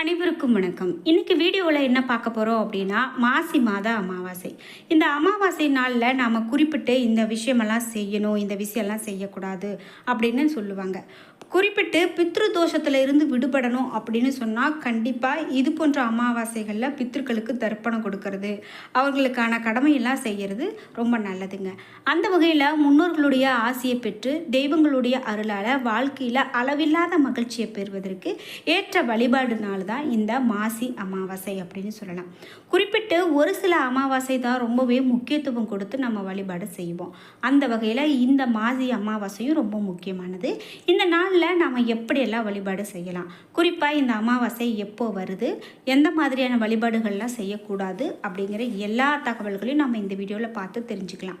அனைவருக்கும் வணக்கம். இன்னைக்கு வீடியோவில் என்ன பார்க்க போகிறோம் அப்படின்னா மாசி மாத அமாவாசை. இந்த அமாவாசை நாளில் நாம் குறிப்பிட்டு இந்த விஷயமெல்லாம் செய்யணும் இந்த விஷயம்லாம் செய்யக்கூடாது அப்படின்னு சொல்லுவாங்க. குறிப்பிட்டு பித்ரு தோஷத்தில் இருந்து விடுபடணும் அப்படின்னு சொன்னால் கண்டிப்பாக இது போன்ற அமாவாசைகளில் பித்ருக்களுக்கு தர்ப்பணம் கொடுக்கறது அவர்களுக்கான கடமையெல்லாம் செய்கிறது ரொம்ப நல்லதுங்க. அந்த வகையில் முன்னோர்களுடைய ஆசையை பெற்று தெய்வங்களுடைய அருளால் வாழ்க்கையில் அளவில்லாத மகிழ்ச்சியை பெறுவதற்கு ஏற்ற வழிபாடு நாள் தான் இந்த மாசி அமாவாசை அப்படின்னு சொல்லலாம். குறிப்பிட்டு ஒரு சில அமாவாசை தான் ரொம்பவே முக்கியத்துவம் கொடுத்து நம்ம வழிபாடு செய்வோம். அந்த வகையில் இந்த மாசி அமாவாசையும் ரொம்ப முக்கியமானது. இந்த நாளில் நம்ம எப்படியெல்லாம் வழிபாடு செய்யலாம்? குறிப்பாக இந்த அமாவாசை எப்போ வருது? எந்த மாதிரியான வழிபாடுகள்லாம் செய்யக்கூடாது? அப்படிங்கிற எல்லா தகவல்களையும் நம்ம இந்த வீடியோவில் பார்த்து தெரிஞ்சுக்கலாம்.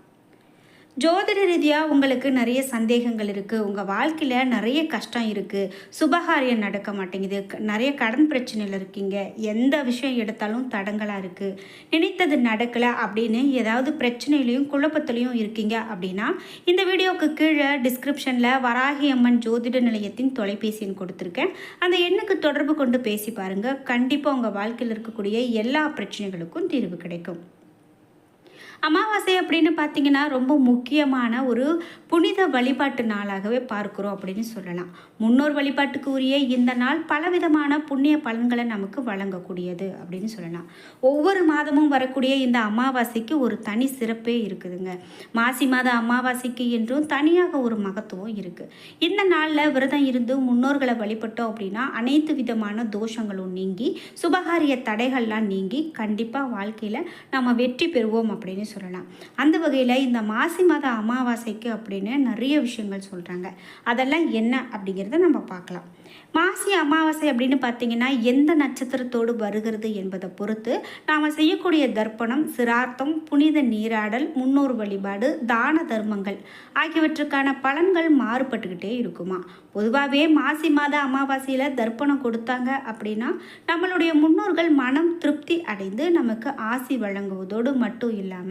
ஜோதிட ரீதியாக உங்களுக்கு நிறைய சந்தேகங்கள் இருக்குது உங்கள் வாழ்க்கையில் நிறைய கஷ்டம் இருக்குது சுபகாரியம் நடக்க மாட்டேங்குது. க- நிறைய கடன் பிரச்சனையில் இருக்கீங்க. எந்த விஷயம் எடுத்தாலும் தடங்கலாக இருக்குது நினைத்தது நடக்கலை அப்படின்னு ஏதாவது பிரச்சனையிலையும் குழப்பத்துலையும் இருக்கீங்க அப்படின்னா இந்த வீடியோவுக்கு கீழே டிஸ்கிரிப்ஷனில் வராகி அம்மன் ஜோதிட நிலையத்தின் தொலைபேசி எண் கொடுத்துருக்கேன். அந்த எண்ணுக்கு தொடர்பு கொண்டு பேசி பாருங்கள் கண்டிப்பாக உங்கள் வாழ்க்கையில் இருக்கக்கூடிய எல்லா பிரச்சனைகளுக்கும் தீர்வு கிடைக்கும். அமாவாசை அப்படின்னு பார்த்தீங்கன்னா ரொம்ப முக்கியமான ஒரு புனித வழிபாட்டு நாளாகவே பார்க்குறோம் அப்படின்னு சொல்லலாம். முன்னோர் வழிபாட்டுக்கு உரிய இந்த நாள் பலவிதமான புண்ணிய பலன்களை நமக்கு வழங்கக்கூடியது அப்படின்னு சொல்லலாம். ஒவ்வொரு மாதமும் வரக்கூடிய இந்த அமாவாசைக்கு ஒரு தனி சிறப்பே இருக்குதுங்க. மாசி மாத அமாவாசைக்கு என்றும் தனியாக ஒரு மகத்துவம் இருக்குது இந்த நாளில் விரதம் இருந்து முன்னோர்களை வழிபட்டோம் அப்படின்னா அனைத்து விதமான தோஷங்களும் நீங்கி சுபகாரிய தடைகள்லாம் நீங்கி கண்டிப்பாக வாழ்க்கையில் நம்ம வெற்றி பெறுவோம் அப்படின்னு சொல்லலாம். அந்த வகையில் இந்த மாசி மாத அமாவாசைக்கு அப்படின்னு நிறைய விஷயங்கள் சொல்கிறாங்க அதெல்லாம் என்ன அப்படிங்கிறத நம்ம பார்க்கலாம். மாசி அமாவாசை அப்படின்னு பார்த்தீங்கன்னா எந்த நட்சத்திரத்தோடு வருகிறது என்பதை பொறுத்து நாம் செய்யக்கூடிய தர்ப்பணம் சிரார்த்தம் புனித நீராடல் முன்னோர் வழிபாடு தான தர்மங்கள் ஆகியவற்றுக்கான பலன்கள் மாறுபட்டுக்கிட்டே இருக்குமா? பொதுவாகவே மாசி மாத அமாவாசையில் தர்ப்பணம் கொடுத்தாங்க அப்படின்னா நம்மளுடைய முன்னோர்கள் மனம் திருப்தி அடைந்து நமக்கு ஆசி வழங்குவதோடு மட்டும் இல்லாமல்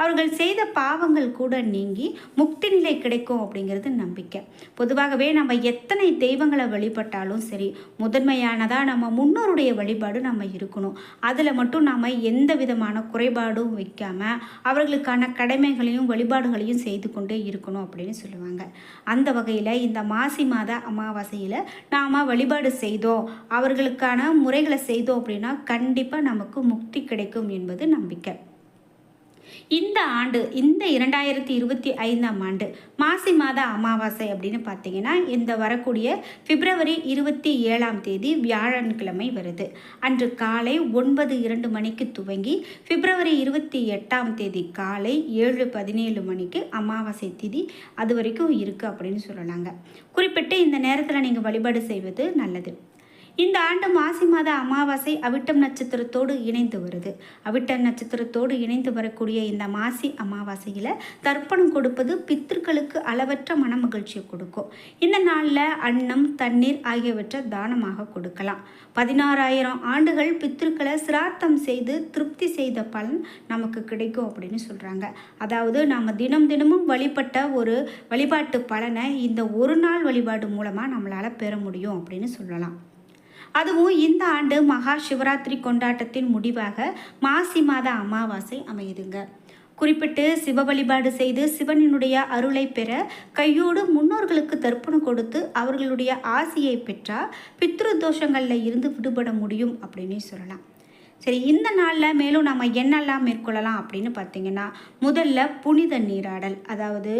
அவர்கள் செய்த பாவங்கள் கூட நீங்கி முக்தி நிலை கிடைக்கும் அப்படிங்கிறது நம்பிக்கை. பொதுவாகவே நம்ம எத்தனை தெய்வங்களை வழிபட்டாலும் சரி முதன்மையானதாக நம்ம முன்னோருடைய வழிபாடு நம்ம இருக்கணும். அதில் மட்டும் நாம் எந்த விதமான குறைபாடும் வைக்காமல் அவர்களுக்கான கடமைகளையும் வழிபாடுகளையும் செய்து கொண்டே இருக்கணும் அப்படின்னு சொல்லுவாங்க. அந்த வகையில் இந்த மாசி மாத அமாவாசையில் நாம் வழிபாடு செய்தோம் அவர்களுக்கான முறைகளை செய்தோம் அப்படின்னா கண்டிப்பாக நமக்கு முக்தி கிடைக்கும் என்பது நம்பிக்கை. இந்த ஆண்டு இந்த இரண்டாயிரத்தி இருபத்தி ஐந்தாம் ஆண்டு மாசி மாத அமாவாசை அப்படின்னு பார்த்தீங்கன்னா இந்த வரக்கூடிய பிப்ரவரி இருபத்தி ஏழாம் தேதி வியாழன்கிழமை வருது. அன்று காலை ஒன்பது இரண்டு மணிக்கு துவங்கி பிப்ரவரி இருபத்தி எட்டாம் தேதி காலை ஏழு பதினேழு மணிக்கு அமாவாசை திதி அது வரைக்கும் இருக்குது அப்படின்னு சொல்லலாங்க. குறிப்பிட்டு இந்த நேரத்தில் நீங்கள் வழிபாடு செய்வது நல்லது. இந்த ஆண்டு மாசி மாத அமாவாசை அவிட்டம் நட்சத்திரத்தோடு இணைந்து வருது. அவிட்டம் நட்சத்திரத்தோடு இணைந்து வரக்கூடிய இந்த மாசி அமாவாசையில் தர்ப்பணம் கொடுப்பது பித்திருக்களுக்கு அளவற்ற மன மகிழ்ச்சியை கொடுக்கும். இந்த நாளில் அன்னம் தண்ணீர் ஆகியவற்றை தானமாக கொடுக்கலாம். பதினாறாயிரம் ஆண்டுகள் பித்திருக்களை சிராத்தம் செய்து திருப்தி செய்த பலன் நமக்கு கிடைக்கும் அப்படின்னு சொல்கிறாங்க அதாவது நாம் தினம் தினமும் வழிபட்ட ஒரு வழிபாட்டு பலனை இந்த ஒரு நாள் வழிபாடு மூலமாக நம்மளால் பெற முடியும் அப்படின்னு சொல்லலாம். அதுவும் இந்த ஆண்டு மகா சிவராத்திரி கொண்டாட்டத்தின் முடிவாக மாசி மாத அமாவாசை அமையுதுங்க. குறிப்பிட்டு சிவ வழிபாடு செய்து சிவனினுடைய அருளை பெற கையோடு முன்னோர்களுக்கு தர்ப்பணம் கொடுத்து அவர்களுடைய ஆசையை பெற்றால் பித்ரு தோஷங்களில் இருந்து விடுபட முடியும் அப்படின்னு சொல்லலாம். சரி இந்த நாளில் மேலும் நம்ம என்னெல்லாம் மேற்கொள்ளலாம் அப்படின்னு பார்த்தீங்கன்னா முதல்ல புனித நீராடல் அதாவது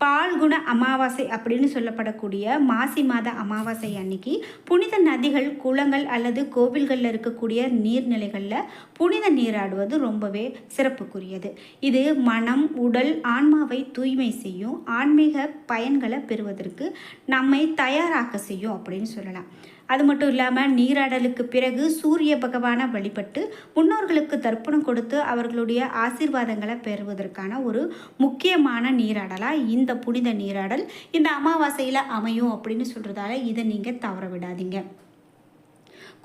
பால்குண அமாவாசை அப்படின்னு சொல்லப்படக்கூடிய மாசி மாத அமாவாசை அன்னைக்கு புனித நதிகள் குளங்கள் அல்லது கோவில்களில் இருக்கக்கூடிய நீர்நிலைகளில் புனித நீராடுவது ரொம்பவே சிறப்புக்குரியது. இது மனம் உடல் ஆன்மாவை தூய்மை செய்யும் ஆன்மீக பயன்களை பெறுவதற்கு நம்மை தயாராக செய்யும் அப்படின்னு சொல்லலாம். அது மட்டும் இல்லாமல் நீராடலுக்கு பிறகு சூரிய பகவானை வழிபட்டு முன்னோர்களுக்கு தர்ப்பணம் கொடுத்து அவர்களுடைய ஆசீர்வாதங்களை பெறுவதற்கான ஒரு முக்கியமான நீராடலாக இந்த புனித நீராடல். இந்த அமாவாசையில் அமையும் அப்படின்னு சொல்கிறதால இதை நீங்கள் தவற விடாதீங்க.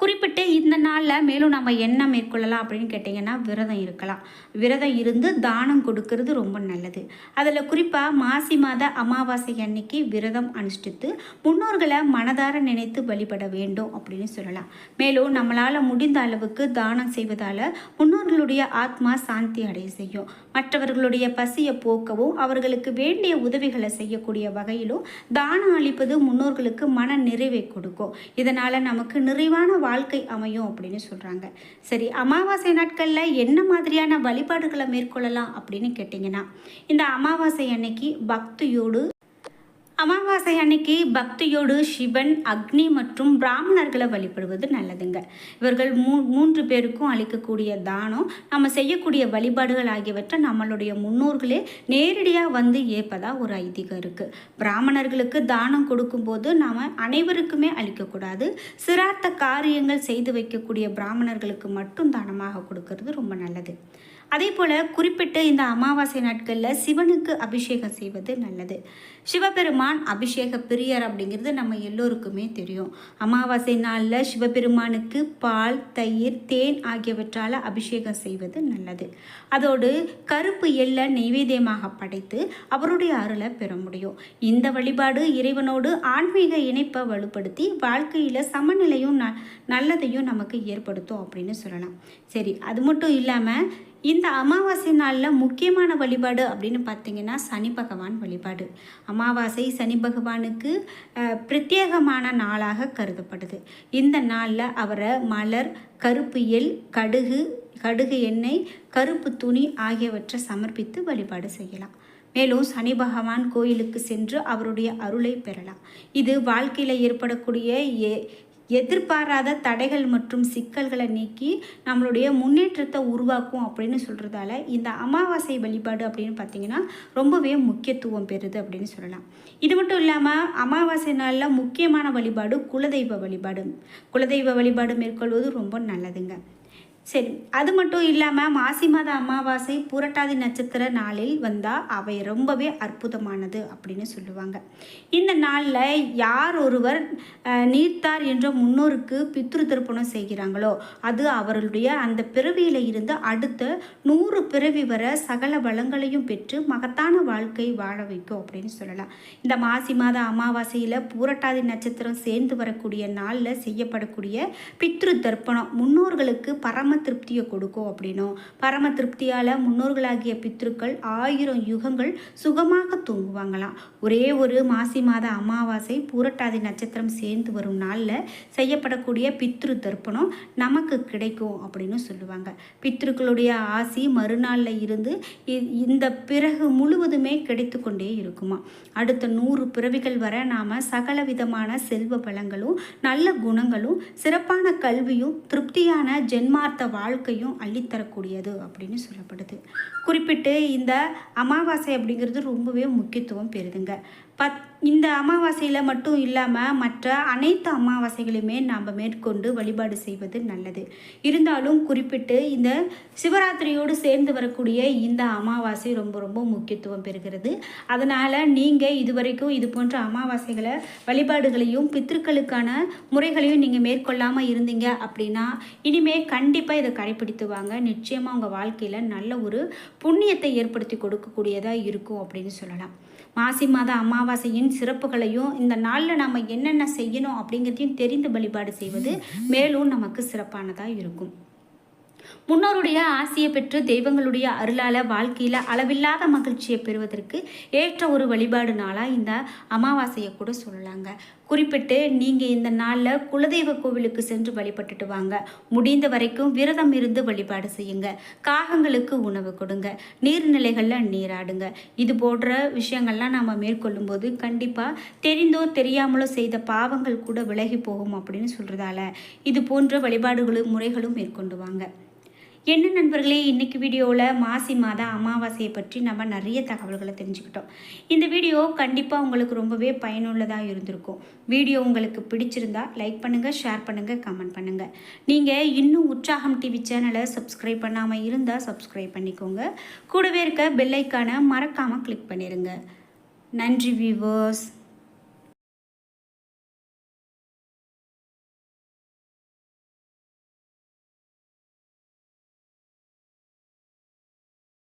குறிப்பிட்டு இந்த நாளில் மேலும் நம்ம என்ன மேற்கொள்ளலாம் அப்படின்னு கேட்டிங்கன்னா விரதம் இருக்கலாம். விரதம் இருந்து தானம் கொடுக்கறது ரொம்ப நல்லது. அதில் குறிப்பாக மாசி மாத அமாவாசை அன்னைக்கு விரதம் அனுஷ்டித்து முன்னோர்களை மனதார நினைத்து வழிபட வேண்டும் அப்படின்னு சொல்லலாம். மேலும் நம்மளால் முடிந்த அளவுக்கு தானம் செய்வதால் முன்னோர்களுடைய ஆத்மா சாந்தி அடைய செய்யும். மற்றவர்களுடைய பசியை போக்கவும் அவர்களுக்கு வேண்டிய உதவிகளை செய்யக்கூடிய வகையிலும் தானம் அளிப்பது முன்னோர்களுக்கு மன நிறைவை கொடுக்கும் இதனால் நமக்கு நிறைவான வாழ்க்கை அமையும் அப்படின்னு சொல்கிறாங்க சரி அமாவாசை நாட்களில் என்ன மாதிரியான வழிபாடுகளை மேற்கொள்ளலாம் அப்படின்னு கேட்டிங்கன்னா இந்த அமாவாசை அன்னைக்கு பக்தியோடு அமாவாசை அன்னைக்கு பக்தியோடு சிவன் அக்னி மற்றும் பிராமணர்களை வழிபடுவது நல்லதுங்க. இவர்கள் மூ மூன்று பேருக்கும் அளிக்கக்கூடிய தானம் நம்ம செய்யக்கூடிய வழிபாடுகள் ஆகியவற்றை நம்மளுடைய முன்னோர்களே நேரடியாக வந்து ஏற்பதா ஒரு ஐதீகம் இருக்குது பிராமணர்களுக்கு தானம் கொடுக்கும்போது நாம் அனைவருக்குமே அளிக்கக்கூடாது. சிரார்த்த காரியங்கள் செய்து வைக்கக்கூடிய பிராமணர்களுக்கு மட்டும் தானமாக கொடுக்கறது ரொம்ப நல்லது. அதே போல் குறிப்பிட்ட இந்த அமாவாசை நாட்களில் சிவனுக்கு அபிஷேகம் செய்வது நல்லது. சிவபெருமான் அபிஷேக பிரியர் அப்படிங்கிறது நம்ம எல்லோருக்குமே தெரியும். அமாவாசை நாளில் சிவபெருமானுக்கு பால் தயிர் தேன் ஆகியவற்றால் அபிஷேகம் செய்வது நல்லது. அதோடு கருப்பு எல்லை நெய்வேத்தியமாக படைத்து அவருடைய அருளை பெற முடியும். இந்த வழிபாடு இறைவனோடு ஆன்மீக இணைப்பை வலுப்படுத்தி வாழ்க்கையில் சமநிலையும் ந நல்லதையும் நமக்கு ஏற்படுத்தும் அப்படின்னு சொல்லலாம். சரி அது மட்டும் இல்லாமல் இந்த அமாவாசை நாளில் முக்கியமான வழிபாடு அப்படின்னு பார்த்தீங்கன்னா சனி பகவான் வழிபாடு. அமாவாசை சனி பகவானுக்கு பிரத்யேகமான நாளாக கருதப்படுது. இந்த நாளில் அவரை மலர் கருப்பு எல் கடுகு கடுகு எண்ணெய் கருப்பு துணி ஆகியவற்றை சமர்ப்பித்து வழிபாடு செய்யலாம். மேலும் சனி பகவான் கோயிலுக்கு சென்று அவருடைய அருளை பெறலாம். இது வாழ்க்கையில் ஏற்படக்கூடிய ஏ எதிர்பாராத தடைகள் மற்றும் சிக்கல்களை நீக்கி நம்மளுடைய முன்னேற்றத்தை உருவாக்கும் அப்படின்னு சொல்கிறதால இந்த அமாவாசை வழிபாடு அப்படின்னு பார்த்தீங்கன்னா ரொம்பவே முக்கியத்துவம் பெறுது அப்படின்னு சொல்லலாம். இது மட்டும் இல்லாமல் அமாவாசை நாளில் முக்கியமான வழிபாடு குலதெய்வ வழிபாடு. குலதெய்வ வழிபாடு மேற்கொள்வது ரொம்ப நல்லதுங்க. சரி அது மட்டும் இல்லாமல் மாசி மாத அமாவாசை புரட்டாதி நட்சத்திர நாளில் வந்தால் அவை ரொம்பவே அற்புதமானது அப்படின்னு சொல்லுவாங்க. இந்த நாளில் யார் ஒருவர் நீர்த்தார் என்ற முன்னோருக்கு பித்ரு தர்ப்பணம் செய்கிறாங்களோ அது அவர்களுடைய அந்த பிறவியில் இருந்து அடுத்த நூறு பிறவி வர சகல வளங்களையும் பெற்று மகத்தான வாழ்க்கை வாழ வைக்கும் அப்படின்னு சொல்லலாம். இந்த மாசி மாத அமாவாசையில் பூரட்டாதி நட்சத்திரம் சேர்ந்து வரக்கூடிய நாளில் செய்யப்படக்கூடிய பித்ரு தர்ப்பணம் முன்னோர்களுக்கு பரம திருப்தியை கொடுக்கும் அப்படின்னும். பரம திருப்தியால் முன்னோர்களாகிய பித்ருக்கள் ஆயிரம் யுகங்கள் சுகமாக தூங்குவாங்களாம். ஒரே ஒரு மாசி மாத அமாவாசை பூரட்டாதி நட்சத்திரம் சேர்ந்து வரும் நாளில் செய்யப்படக்கூடிய பித்ரு தர்ப்பணம் நமக்கு கிடைக்கும் அப்படின்னு சொல்லுவாங்க. பித்ருக்களுடைய ஆசி மறுநாளில் இருந்து இ- இந்த பிறகு முழுவதுமே கிடைத்து கொண்டே இருக்குமா. அடுத்த நூறு பிறவிகள் வர நாம் சகல விதமான செல்வ பலங்களும் நல்ல குணங்களும் சிறப்பான கல்வியும் திருப்தியான ஜென்மார்த்த வாழ்க்கையும் அள்ளித்தரக்கூடியது அப்படின்னு சொல்லப்படுது. குறிப்பிட்டு இந்த அமாவாசை அப்படிங்கிறது ரொம்பவே முக்கியத்துவம் பெறுதுங்க. பத் இந்த அமாவாசையில் மட்டும் இல்லாமல் மற்ற அனைத்து அமாவாசைகளையுமே நாம் மேற்கொண்டு வழிபாடு செய்வது நல்லது. இருந்தாலும் குறிப்பிட்டு இந்த சிவராத்திரியோடு சேர்ந்து வரக்கூடிய இந்த அமாவாசை ரொம்ப ரொம்ப முக்கியத்துவம் பெறுகிறது. அதனால் நீங்கள் இதுவரைக்கும் இது போன்ற அமாவாசைகளை வழிபாடுகளையும் பித்திருக்களுக்கான முறைகளையும் நீங்கள் மேற்கொள்ளாமல் இருந்தீங்க அப்படின்னா இனிமேல் கண்டிப்பாக இதை கடைப்பிடித்து வாங்க. நிச்சயமாக உங்கள் வாழ்க்கையில் நல்ல ஒரு புண்ணியத்தை ஏற்படுத்தி கொடுக்கக்கூடியதாக இருக்கும் அப்படின்னு சொல்லலாம். மாசி மாத அமாவாசையின் சிறப்புகளையும் இந்த நாளில் நம்ம என்னென்ன செய்யணும் அப்படிங்கிறதையும் தெரிந்து வழிபாடு செய்வது மேலும் நமக்கு சிறப்பானதாக இருக்கும். முன்னோருடைய ஆசையை பெற்று தெய்வங்களுடைய அருளால் வாழ்க்கையில் அளவில்லாத மகிழ்ச்சியை பெறுவதற்கு ஏற்ற ஒரு வழிபாடு நாளாக இந்த அமாவாசையை கூட சொல்லலாங்க. குறிப்பிட்டு நீங்கள் இந்த நாளில் குலதெய்வ கோவிலுக்கு சென்று வழிபட்டுட்டு வாங்க. முடிந்த வரைக்கும் விரதம் இருந்து வழிபாடு செய்யுங்க. காகங்களுக்கு உணவு கொடுங்க. நீர்நிலைகளில் நீராடுங்க. இது போன்ற விஷயங்கள்லாம் நம்ம மேற்கொள்ளும்போது கண்டிப்பாக தெரிந்தோ தெரியாமலோ செய்த பாவங்கள் கூட விலகி போகும் அப்படின்னு சொல்கிறதால இது போன்ற வழிபாடுகளும் முறைகளும் மேற்கொண்டு வாங்க. என்ன நண்பர்களே இன்னைக்கு வீடியோவில் மாசி மாத அமாவாசையை பற்றி நம்ம நிறைய தகவல்களை தெரிஞ்சுக்கிட்டோம். இந்த வீடியோ கண்டிப்பாக உங்களுக்கு ரொம்பவே பயனுள்ளதாக இருந்திருக்கும். வீடியோ உங்களுக்கு பிடிச்சிருந்தா லைக் பண்ணுங்கள் ஷேர் பண்ணுங்கள் கமெண்ட் பண்ணுங்கள் நீங்கள் இன்னும் உற்சாகம் டிவி சேனலை சப்ஸ்கிரைப் பண்ணாமல் இருந்தால் சப்ஸ்கிரைப் பண்ணிக்கோங்க. கூடவே இருக்க பெல்லைக்கான மறக்காமல் கிளிக் பண்ணிடுங்க நன்றி வியூவர்ஸ்